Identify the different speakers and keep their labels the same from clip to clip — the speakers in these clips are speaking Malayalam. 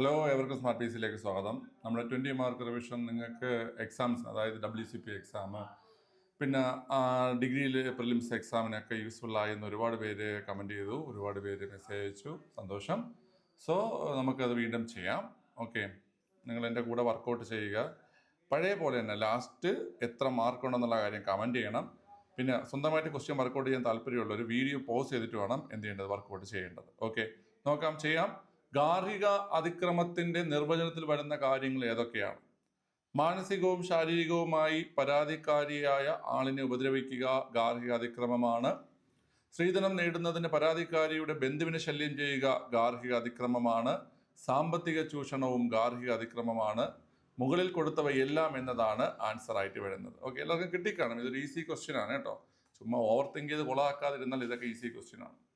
Speaker 1: ഹലോ എവർക്കും സ്മാർട്ട് പി സിയിലേക്ക് സ്വാഗതം. നമ്മുടെ ട്വന്റി മാർക്ക് റിവിഷൻ നിങ്ങൾക്ക് എക്സാംസ് അതായത് ഡബ്ല്യു സി പി എക്സാം പിന്നെ ഡിഗ്രിയിൽ പ്രിലിംസ് എക്സാമിനൊക്കെ യൂസ്ഫുൾ ആയെന്ന് ഒരുപാട് പേര് കമന്റ് ചെയ്തു ഒരുപാട് പേര് മെസ്സേജ് അയച്ചു. സന്തോഷം. സോ നമുക്കത് വീണ്ടും ചെയ്യാം. ഓക്കെ നിങ്ങൾ എന്റെ കൂടെ വർക്കൗട്ട് ചെയ്യുക. പഴയ പോലെ തന്നെ ലാസ്റ്റ് എത്ര മാർക്ക് ഉണ്ടെന്നുള്ള കാര്യം കമന്റ് ചെയ്യണം. പിന്നെ സ്വന്തമായിട്ട് ക്വസ്റ്റ്യൻ വർക്കൗട്ട് ചെയ്യാൻ താല്പര്യമുള്ള ഒരു വീഡിയോ പോസ് ചെയ്തിട്ട് വേണം എന്ത് ചെയ്യേണ്ടത് വർക്കൗട്ട് ചെയ്യേണ്ടത്. ഓക്കെ നോക്കാം ചെയ്യാം. ഗാർഹിക അതിക്രമത്തിന്റെ നിർവചനത്തിൽ വരുന്ന കാര്യങ്ങൾ ഏതൊക്കെയാണ്? മാനസികവും ശാരീരികവുമായി പരാതിക്കാരിയായ ആളിനെ ഉപദ്രവിക്കുക ഗാർഹിക അതിക്രമമാണ്. സ്ത്രീധനം നേടുന്നതിന് പരാതിക്കാരിയുടെ ബന്ധുവിനെ ശല്യം ചെയ്യുക ഗാർഹിക അതിക്രമമാണ്. സാമ്പത്തിക ചൂഷണവും ഗാർഹിക അതിക്രമമാണ്. മുകളിൽ കൊടുത്തവയെല്ലാം എന്നതാണ് ആൻസർ ആയിട്ട് വരുന്നത്. ഓക്കെ എല്ലാവർക്കും കിട്ടിക്കാണും. ഇതൊരു ഈസി ക്വസ്റ്റ്യൻ ആണ് കേട്ടോ. ചുമ്മാ ഓവർ തിങ്ക് ചെയ്ത് കൊളാക്കാതിരുന്നാൽ ഇതൊക്കെ ഈസി ക്വസ്റ്റ്യൻ ആണ്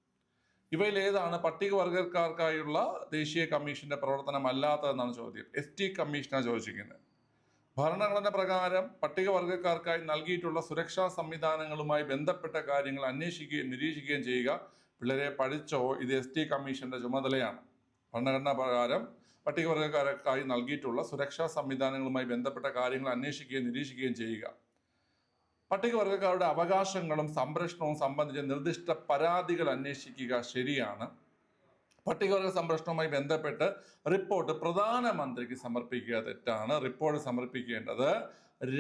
Speaker 1: ഇവയിൽ ഏതാണ് പട്ടികവർഗക്കാർക്കായുള്ള ദേശീയ കമ്മീഷന്റെ പ്രവർത്തനം അല്ലാത്തതെന്നാണ് ചോദ്യം. എസ് ടി കമ്മീഷനാണ് ചോദിച്ചിരിക്കുന്നത്. ഭരണഘടന പ്രകാരം പട്ടികവർഗക്കാർക്കായി നൽകിയിട്ടുള്ള സുരക്ഷാ സംവിധാനങ്ങളുമായി ബന്ധപ്പെട്ട കാര്യങ്ങൾ അന്വേഷിക്കുകയും നിരീക്ഷിക്കുകയും ചെയ്യുക പിള്ളേരെ പഠിച്ചോ ഇത് എസ് ടി കമ്മീഷന്റെ ചുമതലയാണ്. ഭരണഘടനാ പ്രകാരം പട്ടികവർഗക്കാർക്കായി നൽകിയിട്ടുള്ള സുരക്ഷാ സംവിധാനങ്ങളുമായി ബന്ധപ്പെട്ട കാര്യങ്ങൾ അന്വേഷിക്കുകയും നിരീക്ഷിക്കുകയും ചെയ്യുക. പട്ടികവർഗക്കാരുടെ അവകാശങ്ങളും സംരക്ഷണവും സംബന്ധിച്ച നിർദ്ദിഷ്ട പരാതികൾ അന്വേഷിക്കുക ശരിയാണ്. പട്ടികവർഗ സംരക്ഷണവുമായി ബന്ധപ്പെട്ട് റിപ്പോർട്ട് പ്രധാനമന്ത്രിക്ക് സമർപ്പിക്കുക തെറ്റാണ്. റിപ്പോർട്ട് സമർപ്പിക്കേണ്ടത്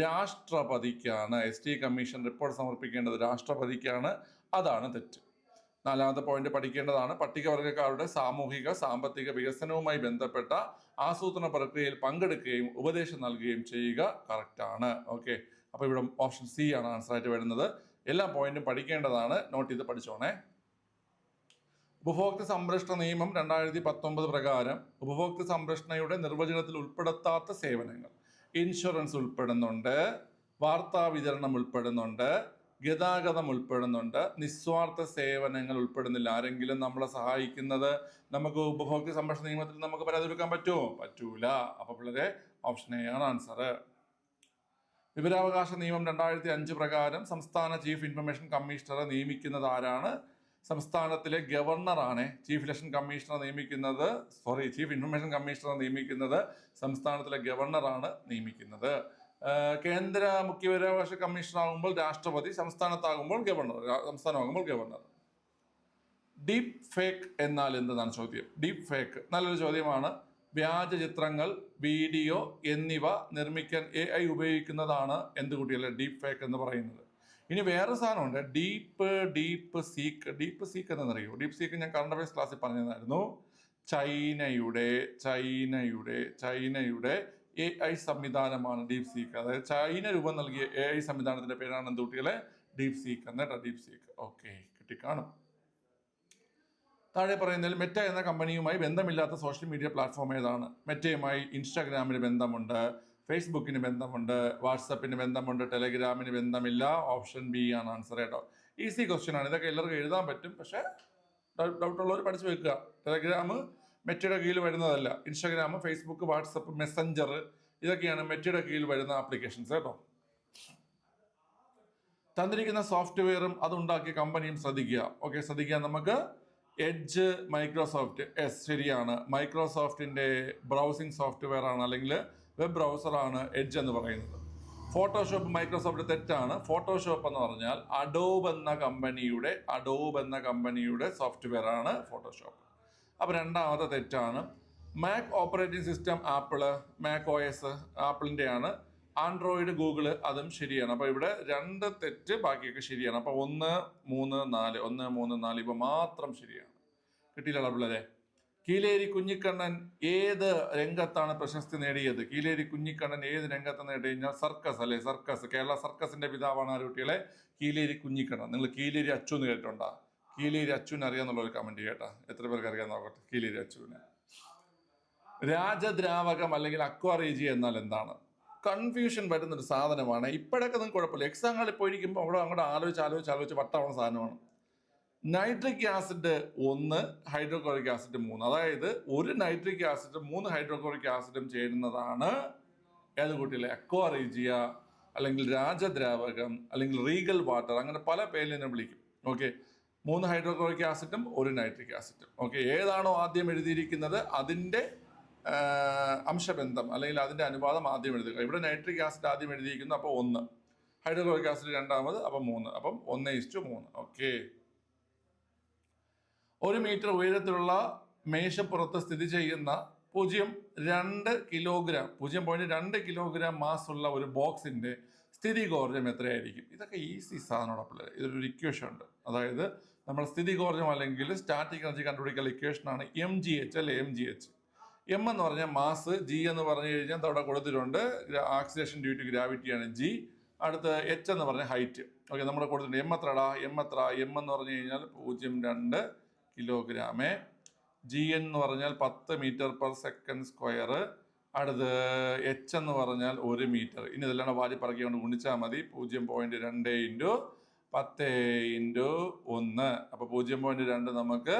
Speaker 1: രാഷ്ട്രപതിക്കാണ്. എസ് ടി കമ്മീഷൻ റിപ്പോർട്ട് സമർപ്പിക്കേണ്ടത് രാഷ്ട്രപതിക്കാണ്. അതാണ് തെറ്റ്. നാലാമത്തെ പോയിന്റ് പഠിക്കേണ്ടതാണ്. പട്ടികവർഗക്കാരുടെ സാമൂഹിക സാമ്പത്തിക വികസനവുമായി ബന്ധപ്പെട്ട ആസൂത്രണ പ്രക്രിയയിൽ പങ്കെടുക്കുകയും ഉപദേശം നൽകുകയും ചെയ്യുക കറക്റ്റാണ് ഓക്കെ അപ്പോൾ ഇവിടെ ഓപ്ഷൻ സി ആണ് ആൻസർ ആയിട്ട് വരുന്നത്. എല്ലാ പോയിന്റും പഠിക്കേണ്ടതാണ്. നോട്ട് ചെയ്ത് പഠിച്ചോണേ. ഉപഭോക്തൃ സംരക്ഷണ നിയമം രണ്ടായിരത്തി പത്തൊമ്പത് പ്രകാരം ഉപഭോക്തൃ സംരക്ഷണയുടെ നിർവചനത്തിൽ ഉൾപ്പെടുത്താത്ത സേവനങ്ങൾ. ഇൻഷുറൻസ് ഉൾപ്പെടുന്നുണ്ട്. വാർത്താ വിതരണം ഉൾപ്പെടുന്നുണ്ട്. ഗതാഗതം ഉൾപ്പെടുന്നുണ്ട്. നിസ്വാർത്ഥ സേവനങ്ങൾ ഉൾപ്പെടുന്നില്ല. ആരെങ്കിലും നമ്മളെ സഹായിക്കുന്നത് നമുക്ക് ഉപഭോക്തൃ സംരക്ഷണ നിയമത്തിൽ നമുക്ക് പരാതി കൊടുക്കാൻ പറ്റുമോ? പറ്റൂല. അപ്പോൾ പിള്ളേരെ ഓപ്ഷൻ എ ആണ് ആൻസർ വിവരാവകാശ നിയമം രണ്ടായിരത്തി അഞ്ച് പ്രകാരം സംസ്ഥാന ചീഫ് ഇൻഫർമേഷൻ കമ്മീഷണറെ നിയമിക്കുന്നത് ആരാണ്? സംസ്ഥാനത്തിലെ ഗവർണറാണ് ചീഫ് ഇലക്ഷൻ കമ്മീഷണർ നിയമിക്കുന്നത്. സോറി ചീഫ് ഇൻഫർമേഷൻ കമ്മീഷണറെ നിയമിക്കുന്നത് സംസ്ഥാനത്തിലെ ഗവർണറാണ് നിയമിക്കുന്നത്. കേന്ദ്ര മുഖ്യ വിവരാവകാശ കമ്മീഷണർ ആകുമ്പോൾ രാഷ്ട്രപതി സംസ്ഥാനത്താകുമ്പോൾ ഗവർണർ സംസ്ഥാനമാകുമ്പോൾ ഗവർണർ. ഡീപ് ഫേക്ക് എന്നാൽ എന്താണ് ചോദ്യം? Deep fake. നല്ലൊരു ചോദ്യമാണ്. വ്യാജ ചിത്രങ്ങൾ വീഡിയോ എന്നിവ നിർമ്മിക്കാൻ എ ഐ ഉപയോഗിക്കുന്നതാണ് എന്ത് കുട്ടിയല്ലേ ഡീപ്പ് ഫേക്ക് എന്ന് പറയുന്നത്. ഇനി വേറെ സാധനമുണ്ട്. Deep deep seek deep seek എന്നറിയോ ഡീപ്പ് സീക്ക് ഞാൻ കറണ്ട് അഫയേഴ്സ് ക്ലാസ്സിൽ പറഞ്ഞതായിരുന്നു. ചൈനയുടെ ചൈനയുടെ ചൈനയുടെ എ ഐ സംവിധാനമാണ് ഡീപ് സീക്ക് അതായത് ചൈന രൂപം നൽകിയ എ ഐ സംവിധാനത്തിന്റെ പേരാണ് എന്ത് കുട്ടികളെ? ഡീപ് സീക്ക് എന്നിട്ടാ ഡീപ് സീക്ക് ഓക്കെ കിട്ടിക്കാണും. താഴെ പറയുന്നതിൽ മെറ്റ എന്ന കമ്പനിയുമായി ബന്ധമില്ലാത്ത സോഷ്യൽ മീഡിയ പ്ലാറ്റ്ഫോം ഏതാണ്? മെറ്റയുമായി ഇൻസ്റ്റാഗ്രാമിന് ബന്ധമുണ്ട് ഫേസ്ബുക്കിന് ബന്ധമുണ്ട് വാട്സപ്പിന് ബന്ധമുണ്ട് ടെലഗ്രാമിന് ബന്ധമില്ല. ഓപ്ഷൻ ബി ആണ് ആൻസർ കേട്ടോ. ഈസി ക്വസ്റ്റ്യൻ ആണ്. ഇതൊക്കെ എല്ലാവർക്കും എഴുതാൻ പറ്റും. പക്ഷേ ഡൗട്ട് ഉള്ളവർ പഠിച്ചു വെക്കുക. ടെലഗ്രാം മെറ്റയുടെ കീഴിൽ വരുന്നതല്ല. ഇൻസ്റ്റാഗ്രാം ഫേസ്ബുക്ക് വാട്സപ്പ് മെസ്സഞ്ചർ ഇതൊക്കെയാണ് മെറ്റയുടെ കീഴിൽ വരുന്ന ആപ്ലിക്കേഷൻസ് കേട്ടോ. തന്നിരിക്കുന്ന സോഫ്റ്റ്വെയറും അതുണ്ടാക്കിയ കമ്പനിയും ശ്രദ്ധിക്കുക. ഓക്കെ ശ്രദ്ധിക്കുക നമുക്ക്. എഡ്ജ് മൈക്രോസോഫ്റ്റ് എസ് ശരിയാണ്. മൈക്രോസോഫ്റ്റിന്റെ ബ്രൗസിംഗ് സോഫ്റ്റ്വെയർ ആണ് അല്ലെങ്കിൽ വെബ് ബ്രൗസറാണ് എഡ്ജ് എന്ന് പറയുന്നത്. ഫോട്ടോഷോപ്പ് മൈക്രോസോഫ്റ്റ് തെറ്റാണ്. ഫോട്ടോഷോപ്പ് എന്ന് പറഞ്ഞാൽ അഡോബ് എന്ന കമ്പനിയുടെ അഡോബ് എന്ന കമ്പനിയുടെ സോഫ്റ്റ്വെയർ ആണ് ഫോട്ടോഷോപ്പ് അപ്പോൾ രണ്ടാമത്തെ തെറ്റാണ്. Mac operating system Apple Mac O S ആപ്പിളിന്റെ ആണ്. ആൻഡ്രോയിഡ് ഗൂഗിൾ അതും ശരിയാണ്. അപ്പോൾ ഇവിടെ രണ്ട് തെറ്റ് ബാക്കിയൊക്കെ ശരിയാണ്. അപ്പോൾ ഒന്ന് മൂന്ന് നാല്. ഒന്ന് മൂന്ന് നാല് ഇവ മാത്രം ശരിയാണ്. കിട്ടിയില്ല പിള്ളേരെ? കീലേരി കുഞ്ഞിക്കണ്ണൻ ഏത് രംഗത്താണ് പ്രശസ്തി നേടിയത്? കീലേരി കുഞ്ഞിക്കണ്ണൻ ഏത് രംഗത്ത് നേടി കഴിഞ്ഞാൽ സർക്കസ് അല്ലേ? സർക്കസ്. കേരള സർക്കസിന്റെ പിതാവാണ് ആ കുട്ടികളെ? കീലേരി കുഞ്ഞിക്കണ്ണൻ. നിങ്ങൾ കീലേരി അച്ചു എന്ന് കേട്ടിട്ടുണ്ടോ? കീലേരി അച്ചുവിനെ അറിയാന്നുള്ള ഒരു കമന്റ് കേട്ടാ. എത്ര പേർക്ക് അറിയാൻ നോക്കട്ടെ. കീലേരി അച്ചുവിനെ. രാജദ്രാവകം അല്ലെങ്കിൽ അക്വാറേജി എന്നാൽ എന്താണ്? കൺഫ്യൂഷൻ വരുന്ന ഒരു സാധനമാണ്. ഇപ്പോഴൊക്കെ നിങ്ങൾക്ക് കുഴപ്പമില്ല. എക്സാം ഹാളിൽ പോയിരിക്കുമ്പോൾ അവിടെ അങ്ങോട്ട് ആലോചിച്ച് ആലോചിച്ച് ആലോചിച്ച് വട്ടാവുന്ന സാധനമാണ്. നൈട്രിക് ആസിഡ് ഒന്ന് ഹൈഡ്രോക്ലോറിക് ആസിഡ് മൂന്ന്. അതായത് ഒരു നൈട്രിക് ആസിഡും മൂന്ന് ഹൈഡ്രോക്ലോറിക് ആസിഡും ചേരുന്നതാണ് ഏത് കൂട്ടിയില്ലേ അക്വാറീജിയ അല്ലെങ്കിൽ രാജദ്രാവകം അല്ലെങ്കിൽ റീഗൽ വാട്ടർ അങ്ങനെ പല പേരിൽ തന്നെ വിളിക്കും. ഓക്കെ മൂന്ന് ഹൈഡ്രോക്ലോറിക് ആസിഡും ഒരു നൈട്രിക് ആസിഡും ഓക്കെ ഏതാണോ ആദ്യം എഴുതിയിരിക്കുന്നത്? അതിന്റെ അംശബന്ധം അല്ലെങ്കിൽ അതിന്റെ അനുപാതം ആദ്യം എഴുതുക. ഇവിടെ നൈട്രിക് ആസിഡ് ആദ്യം എഴുതിയിരിക്കുന്നു അപ്പോൾ ഒന്ന്. ഹൈഡ്രോക്ലോറിക് ആസിഡ് രണ്ടാമത് അപ്പം മൂന്ന്. അപ്പം ഒന്ന് ഇസ്റ്റു മൂന്ന്. ഓക്കെ. ഒരു മീറ്റർ ഉയരത്തിലുള്ള മേശപ്പുറത്ത് സ്ഥിതി ചെയ്യുന്ന പൂജ്യം രണ്ട് കിലോഗ്രാം പൂജ്യം പോയിന്റ് രണ്ട് കിലോഗ്രാം മാസ് ഉള്ള ഒരു ബോക്സിന്റെ സ്ഥിതി ഗോർജം എത്രയായിരിക്കും? ഇതൊക്കെ ഈസി സാധനമാണ് പിള്ളേർ ഇതൊരു ഇക്വേഷൻ ഉണ്ട്. അതായത് നമ്മൾ സ്ഥിതി ഗോർജം അല്ലെങ്കിൽ സ്റ്റാറ്റിക് എനർജി കണ്ടുപിടിക്കുന്ന ഇക്വേഷൻ ആണ് എം ജി എച്ച് അല്ലെ? എം ജി എച്ച് എം എന്ന് പറഞ്ഞാൽ മാസ് ജി എന്ന് പറഞ്ഞു കഴിഞ്ഞാൽ അവിടെ കൊടുത്തിട്ടുണ്ട്. ആക്സിലേഷൻ ഡ്യൂ ടു ഗ്രാവിറ്റിയാണ് ജി അടുത്ത് എച്ച് എന്ന് പറഞ്ഞ ഹൈറ്റ് ഓക്കെ നമ്മുടെ കൊടുത്തിട്ടുണ്ട്. എം എത്രടാ? എം എത്ര? എം എന്ന് പറഞ്ഞു കഴിഞ്ഞാൽ പൂജ്യം രണ്ട് കിലോഗ്രാമേ ജി എൻ എന്ന് പറഞ്ഞാൽ പത്ത് മീറ്റർ പെർ സെക്കൻഡ് സ്ക്വയർ അടുത്ത് എച്ച് എന്ന് പറഞ്ഞാൽ ഒരു മീറ്റർ ഇനി ഇതെല്ലാം വാരി പറക്കി കൊണ്ട് ഗുണിച്ചാൽ മതി. പൂജ്യം പോയിന്റ് രണ്ട് ഇന്റു പത്ത് ഇന്റു ഒന്ന്. അപ്പോൾ പൂജ്യം പോയിന്റ് രണ്ട് നമുക്ക്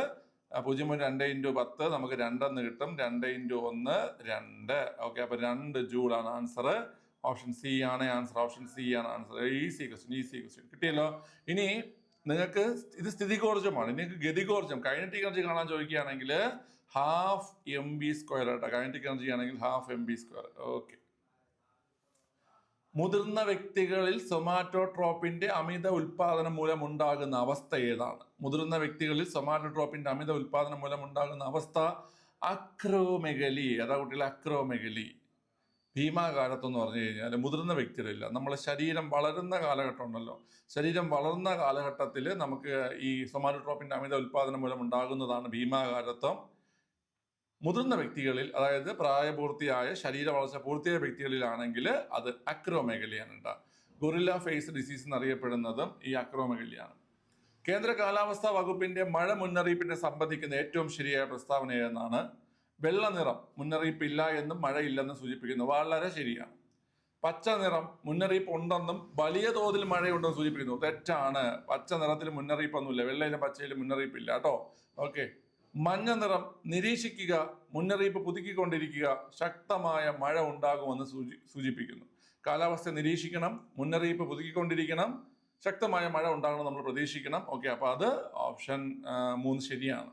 Speaker 1: പൂജ്യം പോയിന്റ് രണ്ട് ഇന്റു പത്ത് നമുക്ക് രണ്ടെന്ന് കിട്ടും. രണ്ട് ഇന്റു ഒന്ന് രണ്ട്. ഓക്കെ അപ്പോൾ രണ്ട് ആണ് ആൻസർ ഓപ്ഷൻ സി ആണ് ആൻസർ ഓപ്ഷൻ സി ആണ് answer easy question easy question കിട്ടിയല്ലോ? ഇനി നിങ്ങൾക്ക് ഇത് സ്ഥിതികോർജമാണ്. നിങ്ങൾക്ക് ഗതികോർജം കൈനറ്റിക് എനർജി കാണാൻ ചോദിക്കുകയാണെങ്കിൽ ഹാഫ് എം ബി സ്ക്വയർ കേട്ടോ കൈനറ്റിക് എനർജി ആണെങ്കിൽ half M B square okay മുതിർന്ന വ്യക്തികളിൽ സൊമാറ്റോട്രോപ്പിന്റെ അമിത ഉൽപാദനം മൂലം ഉണ്ടാകുന്ന അവസ്ഥ ഏതാണ്? മുതിർന്ന വ്യക്തികളിൽ സൊമാറ്റോട്രോപ്പിന്റെ അമിത ഉൽപാദനം മൂലം ഉണ്ടാകുന്ന അവസ്ഥ അക്രോമെഗലി. അതാ കുട്ടികളെ അക്രോമെഗലി. ഭീമാകാലത്ത് എന്ന് പറഞ്ഞു കഴിഞ്ഞാൽ മുതിർന്ന വ്യക്തികളില്ല. നമ്മളെ ശരീരം വളരുന്ന കാലഘട്ടം ഉണ്ടല്ലോ. ശരീരം വളർന്ന കാലഘട്ടത്തിൽ നമുക്ക് ഈ സൊമാറ്റോട്രോപ്പിന്റെ അമിത ഉൽപാദനം മൂലം ഉണ്ടാകുന്നതാണ് ഭീമാകാരത്വം. മുതിർന്ന വ്യക്തികളിൽ അതായത് പ്രായപൂർത്തിയായ ശരീര വളർച്ച പൂർത്തിയായ വ്യക്തികളിലാണെങ്കിൽ അത് അക്രോമേഖലയാണ് ഉണ്ടാ ഗൊറില്ല ഫേസ് ഡിസീസ് എന്നറിയപ്പെടുന്നതും ഈ അക്രോമേഖലയാണ് കേന്ദ്ര കാലാവസ്ഥാ വകുപ്പിന്റെ മഴ മുന്നറിയിപ്പിനെ സംബന്ധിക്കുന്ന ഏറ്റവും ശരിയായ പ്രസ്താവന ഏതെന്നാണ്? വെള്ള നിറം മുന്നറിയിപ്പില്ല എന്നും മഴയില്ലെന്നും സൂചിപ്പിക്കുന്നു. വളരെ ശരിയാണ്. പച്ച നിറം മുന്നറിയിപ്പ് ഉണ്ടെന്നും വലിയ തോതിൽ മഴയുണ്ടെന്നും സൂചിപ്പിക്കുന്നു. തെറ്റാണ്. പച്ച നിറത്തിൽ മുന്നറിയിപ്പൊന്നുമില്ല. വെള്ളയിലും പച്ചയിലും മുന്നറിയിപ്പില്ല കേട്ടോ. ഓക്കെ. മഞ്ഞ നിറം നിരീക്ഷിക്കുക മുന്നറിയിപ്പ് പുതുക്കിക്കൊണ്ടിരിക്കുക ശക്തമായ മഴ ഉണ്ടാകുമെന്ന് സൂചി സൂചിപ്പിക്കുന്നു. കാലാവസ്ഥ നിരീക്ഷിക്കണം മുന്നറിയിപ്പ് പുതുക്കിക്കൊണ്ടിരിക്കണം ശക്തമായ മഴ ഉണ്ടാകണം നമ്മൾ പ്രതീക്ഷിക്കണം. ഓക്കെ അപ്പോൾ അത് ഓപ്ഷൻ മൂന്ന് ശരിയാണ്.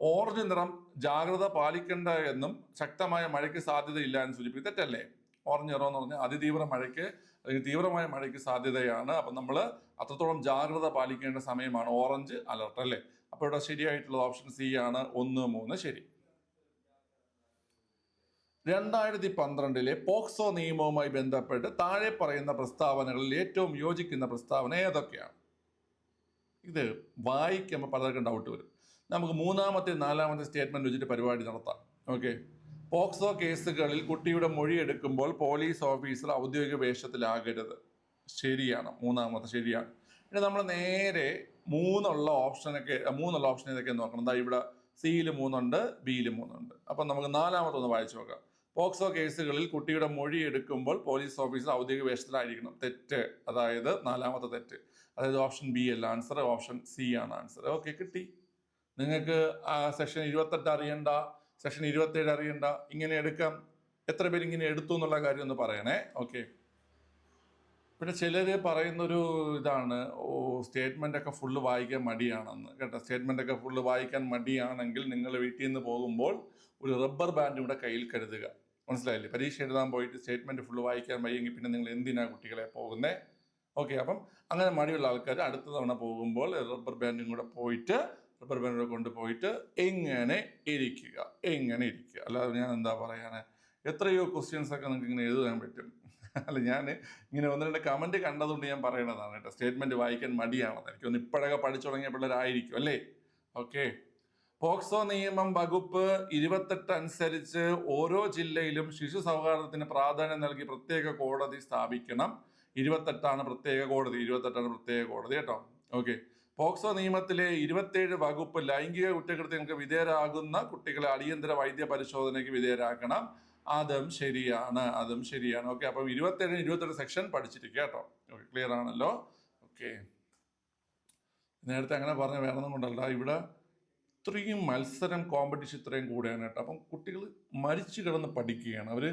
Speaker 1: ഓറഞ്ച് നിറം ജാഗ്രത പാലിക്കേണ്ട എന്നും ശക്തമായ മഴയ്ക്ക് സാധ്യതയില്ല എന്ന് സൂചിപ്പിക്കും തെറ്റല്ലേ? ഓറഞ്ച് നിറം എന്ന് പറഞ്ഞാൽ അതിതീവ്ര മഴയ്ക്ക് അല്ലെങ്കിൽ തീവ്രമായ മഴയ്ക്ക് സാധ്യതയാണ്. അപ്പം നമ്മൾ അത്രത്തോളം ജാഗ്രത പാലിക്കേണ്ട സമയമാണ് ഓറഞ്ച് അലർട്ട് അല്ലേ? അപ്പോൾ ഇവിടെ ശരിയായിട്ടുള്ള ഓപ്ഷൻ സി ആണ്. ഒന്ന് മൂന്ന് ശരി. രണ്ടായിരത്തി പന്ത്രണ്ടിലെ പോക്സോ നിയമവുമായി ബന്ധപ്പെട്ട് താഴെ പറയുന്ന പ്രസ്താവനകളിൽ ഏറ്റവും യോജിക്കുന്ന പ്രസ്താവന ഏതൊക്കെയാണ്? ഇത് വായിക്കുമ്പോൾ പലർക്കും ഡൗട്ട് വരും. നമുക്ക് മൂന്നാമത്തെ നാലാമത്തെ സ്റ്റേറ്റ്മെന്റ് വെച്ചിട്ട് പരിപാടി നടത്താം. ഓക്കെ പോക്സോ കേസുകളിൽ കുട്ടിയുടെ മൊഴി എടുക്കുമ്പോൾ പോലീസ് ഓഫീസർ ഔദ്യോഗിക വേഷത്തിലാകരുത്. ശരിയാണ്. മൂന്നാമത്തെ ശരിയാണ്. ഇനി നമ്മൾ നേരെ മൂന്നുള്ള ഓപ്ഷനൊക്കെ മൂന്നുള്ള ഓപ്ഷൻ ഏതൊക്കെ നോക്കണം. എന്താ ഇവിടെ സിയിൽ മൂന്നുണ്ട് ബിയിൽ മൂന്നുണ്ട്. അപ്പം നമുക്ക് നാലാമത്തെ ഒന്ന് വായിച്ചു നോക്കാം. പോക്സോ കേസുകളിൽ കുട്ടിയുടെ മൊഴി എടുക്കുമ്പോൾ പോലീസ് ഓഫീസർ ഔദ്യോഗിക വേഷത്തിലായിരിക്കണം തെറ്റ് അതായത് നാലാമത്തെ തെറ്റ്. അതായത് ഓപ്ഷൻ ബി അല്ല ആൻസർ ഓപ്ഷൻ സി ആണ് ആൻസർ ഓക്കെ കിട്ടി. നിങ്ങൾക്ക് സെക്ഷൻ ഇരുപത്തെട്ട് അറിയണ്ട സെക്ഷൻ ഇരുപത്തേഴ് അറിയണ്ട ഇങ്ങനെ എടുക്കാം. എത്ര പേര് ഇങ്ങനെ എടുത്തു എന്നുള്ള കാര്യം ഒന്ന് പറയണേ. ഓക്കെ പിന്നെ ചിലർ പറയുന്നൊരു ഇതാണ് ഓ സ്റ്റേറ്റ്മെന്റ് ഒക്കെ ഫുള്ള് വായിക്കാൻ മടിയാണെന്ന്. കേട്ടോ സ്റ്റേറ്റ്മെന്റ് ഒക്കെ ഫുള്ള് വായിക്കാൻ മടിയാണെങ്കിൽ നിങ്ങൾ വീട്ടിൽ നിന്ന് പോകുമ്പോൾ ഒരു റബ്ബർ ബാൻഡ് കൂടെ കയ്യിൽ കരുതുക. മനസ്സിലായില്ലേ? പരീക്ഷ എഴുതാൻ പോയിട്ട് സ്റ്റേറ്റ്മെന്റ് ഫുള്ള് വായിക്കാൻ വയ്യെങ്കിൽ പിന്നെ നിങ്ങൾ എന്തിനാ കുട്ടികളെ പോകുന്നത് ഓക്കെ അപ്പം അങ്ങനെ മടിയുള്ള ആൾക്കാർ അടുത്ത തവണ പോകുമ്പോൾ റബ്ബർ ബാൻഡും കൂടെ പോയിട്ട് റബ്ബർ ബാൻഡ് കൂടെ കൊണ്ടുപോയിട്ട് എങ്ങനെ ഇരിക്കുക? എങ്ങനെ ഇരിക്കുക? അല്ലാതെ ഞാൻ എന്താ പറയാന് എത്രയോ ക്വസ്റ്റ്യൻസ് ഒക്കെ നിങ്ങൾക്ക് ഇങ്ങനെ എഴുതാൻ പറ്റും. അല്ല ഞാൻ ഇങ്ങനെ ഒന്ന് രണ്ട് കമന്റ് കണ്ടതുകൊണ്ട് ഞാൻ പറയണതാണ് കേട്ടോ. സ്റ്റേറ്റ്മെന്റ് വായിക്കാൻ മടിയാണെന്ന്. എനിക്കൊന്ന് ഇപ്പോഴൊക്കെ പഠിച്ചു തുടങ്ങിയ പിള്ളേരായിരിക്കും അല്ലേ? ഓക്കെ പോക്സോ നിയമം വകുപ്പ് ഇരുപത്തെട്ട് അനുസരിച്ച് ഓരോ ജില്ലയിലും ശിശു സൗഹാർദ്ദത്തിന് പ്രാധാന്യം നൽകി പ്രത്യേക കോടതി സ്ഥാപിക്കണം. ഇരുപത്തെട്ടാണ് പ്രത്യേക കോടതി. ഇരുപത്തെട്ടാണ് പ്രത്യേക കോടതി കേട്ടോ. ഓക്കെ പോക്സോ നിയമത്തിലെ ഇരുപത്തേഴ് വകുപ്പ് ലൈംഗിക കുറ്റകൃത്യങ്ങൾക്ക് വിധേയരാകുന്ന കുട്ടികളെ അടിയന്തര വൈദ്യ പരിശോധനയ്ക്ക് വിധേയരാക്കണം. അതും ശരിയാണ് അതും ശരിയാണ്. ഓക്കെ അപ്പം ഇരുപത്തേഴ് ഇരുപത്തെട്ട് സെക്ഷൻ പഠിച്ചിരിക്കുക കേട്ടോ. ഓക്കെ ക്ലിയർ ആണല്ലോ? ഓക്കെ നേരത്തെ അങ്ങനെ പറഞ്ഞ വേണമെന്നും കൊണ്ടല്ല ഇവിടെ ഇത്രയും മത്സരം കോമ്പറ്റീഷൻ ഇത്രയും കൂടെയാണ് കേട്ടോ. അപ്പം കുട്ടികൾ മരിച്ചു കിടന്ന് പഠിക്കുകയാണ്. അവർ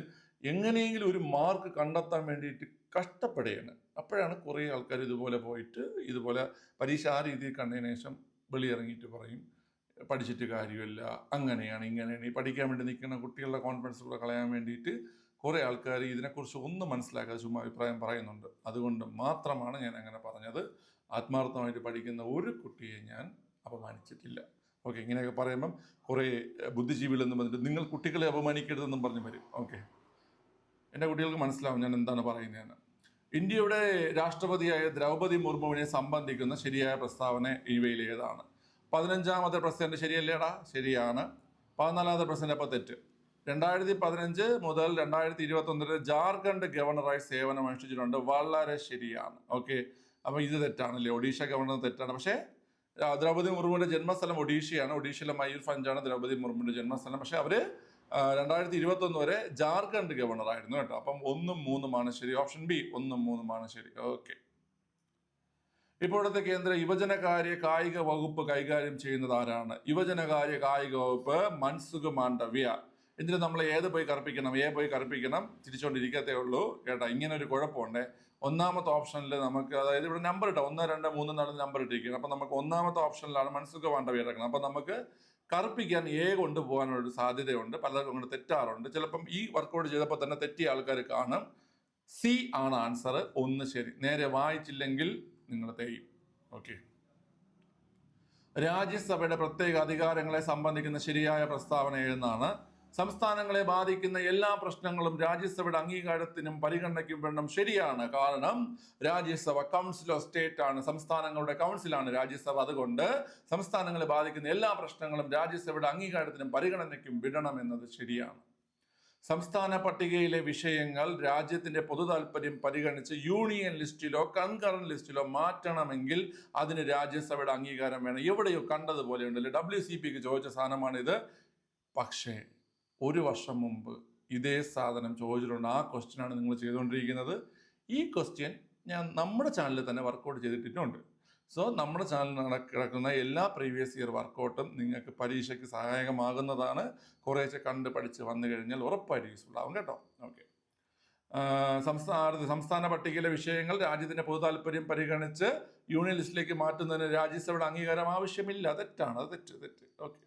Speaker 1: എങ്ങനെയെങ്കിലും ഒരു മാർക്ക് കണ്ടെത്താൻ വേണ്ടിയിട്ട് കഷ്ടപ്പെടുകയാണ്. അപ്പോഴാണ് കുറേ ആൾക്കാർ ഇതുപോലെ പോയിട്ട് ഇതുപോലെ പരീക്ഷ ആ രീതിയിൽ കണ്ടതിന് ശേഷം വെളിയിറങ്ങിയിട്ട് പറയും. പഠിച്ചിട്ട് കാര്യമില്ല. അങ്ങനെയാണ് ഇങ്ങനെയാണ്. ഈ പഠിക്കാൻ വേണ്ടി നിൽക്കുന്ന കുട്ടികളുടെ കോൺഫിഡൻസ് കൂടെ കളയാൻ വേണ്ടിയിട്ട് കുറേ ആൾക്കാർ ഇതിനെക്കുറിച്ച് ഒന്നും മനസ്സിലാക്കാതെ ചുമ്മാ അഭിപ്രായം പറയുന്നുണ്ട്. അതുകൊണ്ട് മാത്രമാണ് ഞാൻ അങ്ങനെ പറഞ്ഞത്. ആത്മാർത്ഥമായിട്ട് പഠിക്കുന്ന ഒരു കുട്ടിയെ ഞാൻ അപമാനിച്ചിട്ടില്ല. ഓക്കെ ഇങ്ങനെയൊക്കെ പറയുമ്പം കുറേ ബുദ്ധിജീവികളെന്ന് പറഞ്ഞിട്ട് നിങ്ങൾ കുട്ടികളെ അപമാനിക്കരുതെന്നും പറഞ്ഞു വരും. ഓക്കെ. എന്റെ കുട്ടികൾക്ക് മനസ്സിലാവും ഞാൻ എന്താണ് പറയുന്നതെന്ന് ഇന്ത്യയുടെ രാഷ്ട്രപതിയായ ദ്രൗപദി മുർമുവിനെ സംബന്ധിക്കുന്ന ശരിയായ പ്രസ്താവന ഇവയിൽ ഏതാണ് പതിനഞ്ചാമത്തെ പ്രസിഡന്റ് ശരിയല്ലേടാ? ശരിയാണ്. പതിനാലാമത്തെ പ്രസിഡന്റ് അപ്പോൾ തെറ്റ്. രണ്ടായിരത്തി പതിനഞ്ച് മുതൽ രണ്ടായിരത്തി ഇരുപത്തി ഒന്നിൽ ജാർഖണ്ഡ് ഗവർണറായി സേവനം അനുഷ്ഠിച്ചിട്ടുണ്ട്. വളരെ ശരിയാണ്. ഓക്കെ. അപ്പോൾ ഇത് തെറ്റാണല്ലേ? ഒഡീഷ ഗവർണർ തെറ്റാണ്. പക്ഷേ ദ്രൗപദി മുർമുവിന്റെ ജന്മസ്ഥലം ഒഡീഷയാണ്. ഒഡീഷയിലെ മയൂർ ഫഞ്ചാണ് ദ്രൗപദി മുർമുവിന്റെ ജന്മസ്ഥലം. പക്ഷെ അവർ രണ്ടായിരത്തി ഇരുപത്തി ഒന്ന് വരെ ജാർഖണ്ഡ് ഗവർണർ ആയിരുന്നു കേട്ടോ. അപ്പം ഒന്നും മൂന്നുമാണ് ശരി. ഓപ്ഷൻ ബി ഒന്നും മൂന്നുമാണ് ശരി. ഓക്കെ. ഇപ്പോഴത്തെ കേന്ദ്ര യുവജനകാര്യ കായിക വകുപ്പ് കൈകാര്യം ചെയ്യുന്നത് ആരാണ്? യുവജനകാര്യ കായിക വകുപ്പ് മൻസുഖ് മാണ്ഡവ്യ. ഇതിന് നമ്മൾ ഏത് പോയി കറുപ്പിക്കണം? ഏത് പോയി കറുപ്പിക്കണം. തിരിച്ചുകൊണ്ടിരിക്കത്തേ ഉള്ളൂ. കേട്ടോ ഇങ്ങനെ ഒരു കുഴപ്പമുണ്ട്. ഒന്നാമത്തെ ഓപ്ഷനിൽ നമുക്ക് അതായത് ഇവിടെ നമ്പർ ഇട്ടാം? ഒന്ന് രണ്ട് മൂന്ന് നാല് നമ്പർ ഇട്ടിരിക്കുന്നത് അപ്പം നമുക്ക് ഒന്നാമത്തെ ഓപ്ഷനിലാണ് മൻസുഖ് മാണ്ഡവ്യ ഇറക്കണം അപ്പം നമുക്ക് കറുപ്പിക്കാൻ ഏ കൊണ്ട് പോകാനുള്ളൊരു സാധ്യതയുണ്ട്. പലർക്കും കൊണ്ട് തെറ്റാറുണ്ട്. ചിലപ്പം ഈ വർക്കൗട്ട് ചെയ്തപ്പോൾ തന്നെ തെറ്റിയ ആൾക്കാർ കാണും. സി ആണ് ആൻസർ ഒന്ന് ശരി. നേരെ വായിച്ചില്ലെങ്കിൽ നിങ്ങൾ തെയ്യും ഓക്കെ രാജ്യസഭയുടെ പ്രത്യേക അധികാരങ്ങളെ സംബന്ധിക്കുന്ന ശരിയായ പ്രസ്താവന എഴുന്നാണ് സംസ്ഥാനങ്ങളെ ബാധിക്കുന്ന എല്ലാ പ്രശ്നങ്ങളും രാജ്യസഭയുടെ അംഗീകാരത്തിനും പരിഗണനയ്ക്കും വേണം ശരിയാണ്. കാരണം രാജ്യസഭ കൗൺസിൽ ഓഫ് സ്റ്റേറ്റ് ആണ്. സംസ്ഥാനങ്ങളുടെ കൗൺസിലാണ് രാജ്യസഭ. അതുകൊണ്ട് സംസ്ഥാനങ്ങളെ ബാധിക്കുന്ന എല്ലാ പ്രശ്നങ്ങളും രാജ്യസഭയുടെ അംഗീകാരത്തിനും പരിഗണനയ്ക്കും വിടണം എന്നത് ശരിയാണ്. സംസ്ഥാന പട്ടികയിലെ വിഷയങ്ങൾ രാജ്യത്തിന്റെ പൊതുതാൽപര്യം പരിഗണിച്ച് യൂണിയൻ ലിസ്റ്റിലോ കൺകറന്റ് ലിസ്റ്റിലോ മാറ്റണമെങ്കിൽ അതിന് രാജ്യസഭയുടെ അംഗീകാരം വേണം. എവിടെയോ കണ്ടതുപോലെ ഉണ്ടല്ലോ ഡബ്ല്യു സി പിക്ക് ചോദിച്ച സാധനമാണിത്. പക്ഷേ ഒരു വർഷം മുമ്പ് ഇതേ സാധനം ചോദിച്ചിട്ടുണ്ട്. ആ ക്വസ്റ്റ്യനാണ് നിങ്ങൾ ചെയ്തുകൊണ്ടിരിക്കുന്നത്. ഈ ക്വസ്റ്റ്യൻ ഞാൻ നമ്മുടെ ചാനലിൽ തന്നെ വർക്കൗട്ട് ചെയ്തിട്ടുണ്ട് സോ നമ്മുടെ ചാനലിൽ നടക്കുന്ന എല്ലാ പ്രീവിയസ് ഇയർ വർക്കൗട്ടും നിങ്ങൾക്ക് പരീക്ഷയ്ക്ക് സഹായകമാകുന്നതാണ്. കുറേശ്ശെ കണ്ട് പഠിച്ച് വന്നു കഴിഞ്ഞാൽ ഉറപ്പായിട്ട് യൂസ്ഫുൾ ആവും കേട്ടോ. ഓക്കെ സംസ്ഥാന സംസ്ഥാന പട്ടികയിലെ വിഷയങ്ങൾ രാജ്യത്തിന്റെ പൊതു താല്പര്യം പരിഗണിച്ച് യൂണിയൻ ലിസ്റ്റിലേക്ക് മാറ്റുന്നതിന് രാജ്യസഭയുടെ അംഗീകാരം ആവശ്യമില്ല. തെറ്റാണ്. അത് തെറ്റ് തെറ്റ്. ഓക്കെ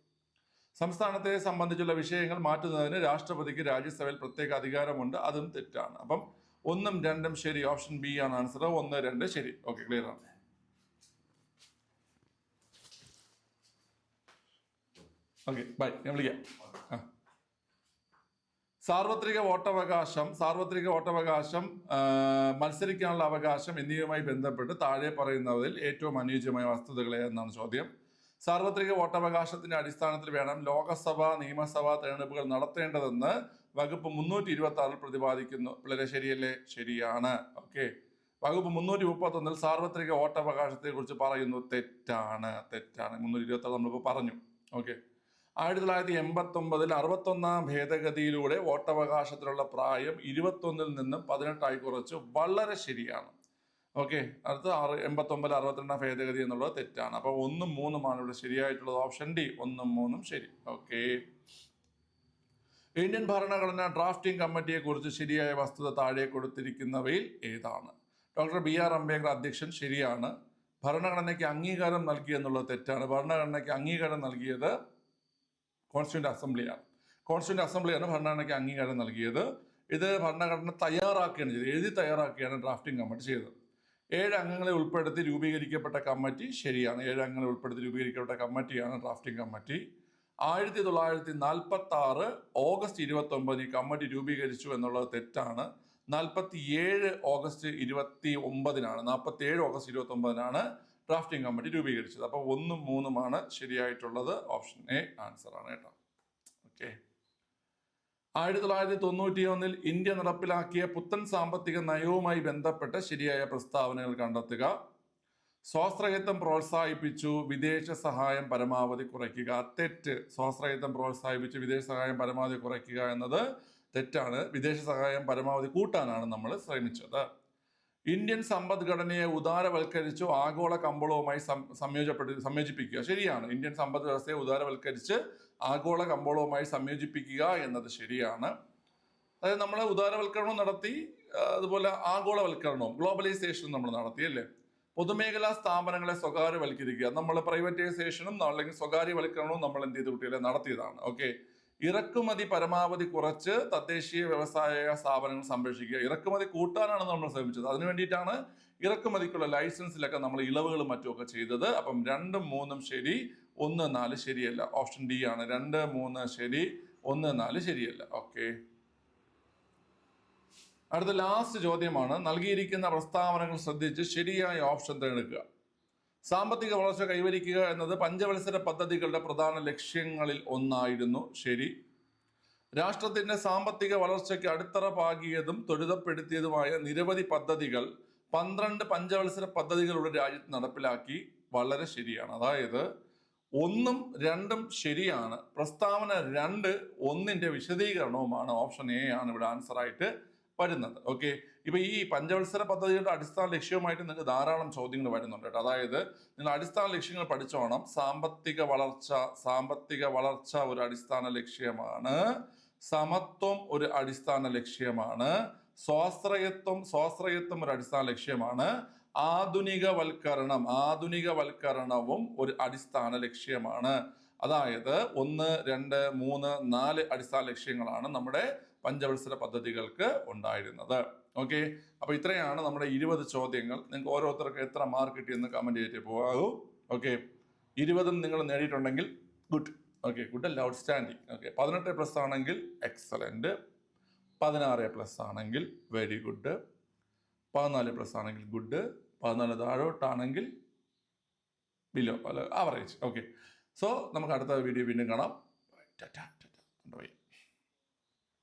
Speaker 1: സംസ്ഥാനത്തെ സംബന്ധിച്ചുള്ള വിഷയങ്ങൾ മാറ്റുന്നതിന് രാഷ്ട്രപതിക്ക് രാജ്യസഭയിൽ പ്രത്യേക അധികാരമുണ്ട്. അതും തെറ്റാണ്. അപ്പം ഒന്നും രണ്ടും ശരി. ഓപ്ഷൻ ബി ആണ് ആൻസർ ഒന്ന് രണ്ട് ശരി. ഓക്കെ ക്ലിയർ ആണ്. ഓക്കെ ബൈ ഞാൻ വിളിക്കാം. സാർവത്രിക വോട്ടവകാശം സാർവത്രിക വോട്ടവകാശം മത്സരിക്കാനുള്ള അവകാശം എന്നിവയുമായി ബന്ധപ്പെട്ട് താഴെ പറയുന്നതിൽ ഏറ്റവും അനുയോജ്യമായ വസ്തുതകളെ എന്നാണ് ചോദ്യം? സാർവത്രിക വോട്ടവകാശത്തിന്റെ അടിസ്ഥാനത്തിൽ വേണം ലോകസഭ നിയമസഭാ തെരഞ്ഞെടുപ്പുകൾ നടത്തേണ്ടതെന്ന് വകുപ്പ് മുന്നൂറ്റി ഇരുപത്തി ആറിൽ പ്രതിപാദിക്കുന്നു. വളരെ ശരിയല്ലേ? ശരിയാണ്. ഓക്കെ വകുപ്പ് മുന്നൂറ്റി മുപ്പത്തൊന്നിൽ സാർവത്രിക വോട്ടവകാശത്തെ കുറിച്ച് പറയുന്നു. തെറ്റാണ്. തെറ്റാണ്. മുന്നൂറ്റി ഇരുപത്തി ആറ് നമ്മളിപ്പോൾ പറഞ്ഞു. ഓക്കെ ആയിരത്തി തൊള്ളായിരത്തി എൺപത്തി ഒമ്പതിൽ അറുപത്തൊന്നാം ഭേദഗതിയിലൂടെ വോട്ടവകാശത്തിലുള്ള പ്രായം ഇരുപത്തൊന്നിൽ നിന്നും പതിനെട്ടായി കുറച്ച് വളരെ ശരിയാണ്. ഓക്കെ അടുത്ത ആറ് എൺപത്തൊമ്പത് അറുപത്തിരണ്ടാം ഭേദഗതി എന്നുള്ളത് തെറ്റാണ്. അപ്പോൾ ഒന്നും മൂന്നുമാണ് ഇവിടെ ശരിയായിട്ടുള്ളത്. ഓപ്ഷൻ ഡി ഒന്നും മൂന്നും ശരി. ഓക്കെ ഇന്ത്യൻ ഭരണഘടന ഡ്രാഫ്റ്റിംഗ് കമ്മിറ്റിയെക്കുറിച്ച് ശരിയായ വസ്തുത താഴെ കൊടുത്തിരിക്കുന്നവയിൽ ഏതാണ്? ഡോക്ടർ ബി ആർ അംബേദ്കർ അധ്യക്ഷൻ ശരിയാണ്. ഭരണഘടനയ്ക്ക് അംഗീകാരം നൽകി എന്നുള്ളത് തെറ്റാണ്. ഭരണഘടനയ്ക്ക് അംഗീകാരം നൽകിയത് കോൺസ്റ്റിറ്റ്യൂന്റ് അസംബ്ലിയാണ് കോൺസ്റ്റിറ്റ്യൂന്റ് അസംബ്ലിയാണ് ഭരണഘടനയ്ക്ക് അംഗീകാരം നൽകിയത്. ഇത് ഭരണഘടന തയ്യാറാക്കുകയാണ് ചെയ്തത്. എഴുതി തയ്യാറാക്കുകയാണ് ഡ്രാഫ്റ്റിംഗ് കമ്മിറ്റി ചെയ്തത്. ഏഴ് അംഗങ്ങളെ ഉൾപ്പെടുത്തി രൂപീകരിക്കപ്പെട്ട കമ്മിറ്റി ശരിയാണ്. ഏഴ് അംഗങ്ങളെ ഉൾപ്പെടുത്തി രൂപീകരിക്കപ്പെട്ട കമ്മിറ്റിയാണ് ഡ്രാഫ്റ്റിംഗ് കമ്മിറ്റി ആയിരത്തി തൊള്ളായിരത്തി നാൽപ്പത്തി ആറ് ഓഗസ്റ്റ് ഇരുപത്തി ഒമ്പതിന് ഈ കമ്മിറ്റി രൂപീകരിച്ചു എന്നുള്ളത് തെറ്റാണ്. നാൽപ്പത്തി ഏഴ് ഓഗസ്റ്റ് ഇരുപത്തി ഒമ്പതിനാണ് നാൽപ്പത്തി ഏഴ് ഓഗസ്റ്റ് ഇരുപത്തി ഒമ്പതിനാണ് ഡ്രാഫ്റ്റിംഗ് കമ്മിറ്റി രൂപീകരിച്ചത്. അപ്പോൾ ഒന്നും മൂന്നുമാണ് ശരിയായിട്ടുള്ളത്. ഓപ്ഷൻ എ ആൻസർ ആണ് കേട്ടോ. ഓക്കെ ആയിരത്തി തൊള്ളായിരത്തി തൊണ്ണൂറ്റി ഒന്നിൽ ഇന്ത്യ നടപ്പിലാക്കിയ പുത്തൻ സാമ്പത്തിക നയവുമായി ബന്ധപ്പെട്ട ശരിയായ പ്രസ്താവനകൾ കണ്ടെത്തുക. സ്വാശ്രയത്വം പ്രോത്സാഹിപ്പിച്ചു വിദേശ സഹായം പരമാവധി കുറയ്ക്കുക. തെറ്റ്. സ്വാശ്രയത്വം പ്രോത്സാഹിപ്പിച്ചു വിദേശ സഹായം പരമാവധി കുറയ്ക്കുക എന്നത് തെറ്റാണ്. വിദേശ സഹായം പരമാവധി കൂട്ടാനാണ് നമ്മൾ ശ്രമിച്ചത്. ഇന്ത്യൻ സമ്പദ്ഘടനയെ ഉദാരവൽക്കരിച്ചു ആഗോള കമ്പോളവുമായി സംയോജപ്പെട്ട് സംയോജിപ്പിക്കുക. ശരിയാണ്. ഇന്ത്യൻ സമ്പദ് വ്യവസ്ഥയെ ഉദാരവൽക്കരിച്ച് ആഗോള കമ്പോളവുമായി സംയോജിപ്പിക്കുക എന്നത് ശരിയാണ്. അതായത് നമ്മൾ ഉദാരവൽക്കരണം നടത്തി അതുപോലെ ആഗോളവൽക്കരണവും ഗ്ലോബലൈസേഷനും നമ്മൾ നടത്തി അല്ലേ? പൊതുമേഖലാ സ്ഥാപനങ്ങളെ സ്വകാര്യവൽക്കരിക്കുക. നമ്മൾ പ്രൈവറ്റൈസേഷനും അല്ലെങ്കിൽ സ്വകാര്യവൽക്കരണവും നമ്മൾ എന്ത് ചെയ്ത് കുട്ടികളെ? നടത്തിയതാണ്. ഓക്കെ. ഇറക്കുമതി പരമാവധി കുറച്ച് തദ്ദേശീയ വ്യവസായ സ്ഥാപനങ്ങൾ സംരക്ഷിക്കുക. ഇറക്കുമതി കൂട്ടാനാണ് നമ്മൾ ശ്രമിച്ചത്. അതിനു വേണ്ടിയിട്ടാണ് ഇറക്കുമതിക്കുള്ള ലൈസൻസിലൊക്കെ നമ്മൾ ഇളവുകളും മറ്റുമൊക്കെ ചെയ്തത്. അപ്പം രണ്ടും മൂന്നും ശരി ഒന്ന് നാല് ശരിയല്ല. ഓപ്ഷൻ ഡി ആണ്. രണ്ട് മൂന്ന് ശരി ഒന്ന് നാല് ശരിയല്ല. ഓക്കെ. അടുത്ത ലാസ്റ്റ് ചോദ്യമാണ്. നൽകിയിരിക്കുന്ന പ്രസ്താവനകൾ ശ്രദ്ധിച്ച് ശരിയായ ഓപ്ഷൻ തിരഞ്ഞെടുക്കുക. സാമ്പത്തിക വളർച്ച കൈവരിക്കുക എന്നത് പഞ്ചവത്സര പദ്ധതികളുടെ പ്രധാന ലക്ഷ്യങ്ങളിൽ ഒന്നായിരുന്നു. ശരി. രാഷ്ട്രത്തിന്റെ സാമ്പത്തിക വളർച്ചയ്ക്ക് അടിത്തറ പാകിയതും ത്വരിതപ്പെടുത്തിയതുമായ നിരവധി പദ്ധതികൾ പന്ത്രണ്ട് പഞ്ചവത്സര പദ്ധതികളുടെ രാജ്യത്ത് നടപ്പിലാക്കി. വളരെ ശരിയാണ്. അതായത് ഒന്നും രണ്ടും ശരിയാണ്. പ്രസ്താവന രണ്ട് ഒന്നിന്റെ വിശദീകരണവുമാണ്. ഓപ്ഷൻ എ ആണ് ഇവിടെ ആൻസർ ആയിട്ട് വരുന്നത്. ഓക്കെ ഇപ്പൊ ഈ പഞ്ചവത്സര പദ്ധതിയുടെ അടിസ്ഥാന ലക്ഷ്യവുമായിട്ട് നിങ്ങൾക്ക് ധാരാളം ചോദ്യങ്ങൾ വരുന്നുണ്ട് കേട്ടോ. അതായത് നിങ്ങൾ അടിസ്ഥാന ലക്ഷ്യങ്ങൾ പഠിച്ചോണം. സാമ്പത്തിക വളർച്ച സാമ്പത്തിക വളർച്ച ഒരു അടിസ്ഥാന ലക്ഷ്യമാണ്. സമത്വം ഒരു അടിസ്ഥാന ലക്ഷ്യമാണ്. സ്വാശ്രയത്വം സ്വാശ്രയത്വം ഒരു അടിസ്ഥാന ലക്ഷ്യമാണ്. ആധുനികവൽക്കരണം ആധുനികവൽക്കരണവും ഒരു അടിസ്ഥാന ലക്ഷ്യമാണ്. അതായത് ഒന്ന് രണ്ട് മൂന്ന് നാല് അടിസ്ഥാന ലക്ഷ്യങ്ങളാണ് നമ്മുടെ പഞ്ചവത്സര പദ്ധതികൾക്ക് ഉണ്ടായിരുന്നത്. ഓക്കെ അപ്പൊ ഇത്രയാണ് നമ്മുടെ ഇരുപത് ചോദ്യങ്ങൾ. നിങ്ങൾക്ക് ഓരോരുത്തർക്ക് എത്ര മാർക്ക് കിട്ടിയെന്ന് കമന്റ് ചെയ്തിട്ട് പോകാവൂ. ഓക്കെ ഇരുപതും നിങ്ങൾ നേടിയിട്ടുണ്ടെങ്കിൽ ഗുഡ് ഓക്കെ ഗുഡ് അല്ല ഔട്ട് സ്റ്റാൻഡിങ് ഓക്കെ പതിനെട്ട് പ്ലസ് ആണെങ്കിൽ എക്സലന്റ് പതിനാറ് പ്ലസ് ആണെങ്കിൽ വെരി ഗുഡ് പതിനാല് പ്ലസ് ആണെങ്കിൽ ഗുഡ് പതിനാല് താഴോട്ടാണെങ്കിൽ ബിലോ അല്ല ആവറേജ് ഓക്കെ സോ നമുക്ക് അടുത്ത വീഡിയോ വീണ്ടും കാണാം. ടാറ്റ ടാറ്റ ബൈ